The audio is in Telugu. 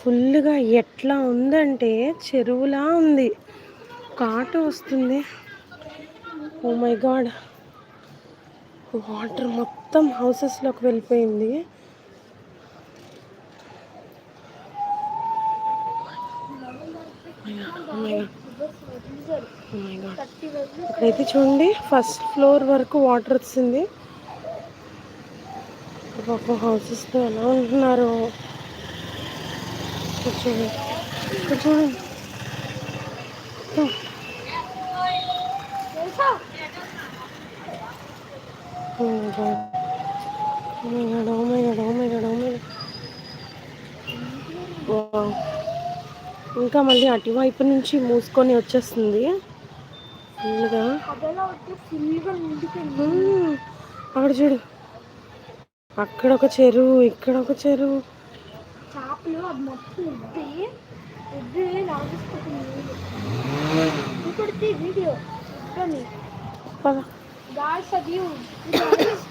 ఫుల్గా ఎట్లా ఉందంటే చెరువులా ఉంది. కాటు వస్తుంది. ఓ మై గాడ్ వాటర్ మొత్తం హౌసెస్లోకి వెళ్ళిపోయింది. Oh oh ఇక్కడైతే చూడండి ఫస్ట్ ఫ్లోర్ వరకు వాటర్ వచ్చింది పాప హౌసెస్లో ఎలా ఉంటున్నారు? God. Wow. ఇంకా మళ్ళీ అటువైపు నుంచి మూసుకొని వచ్చేస్తుంది ఫుల్గా. అక్కడ చూడు అక్కడ ఒక చెరువు ఇక్కడ ఒక చెరువు చేపలు అది మొత్తం ఉద్ది ఉద్ది లాగేసుకుంటుంది ఇంకొకటి వీడియో ఉద్దని పద గాయస్ అది ఉద్ది guys.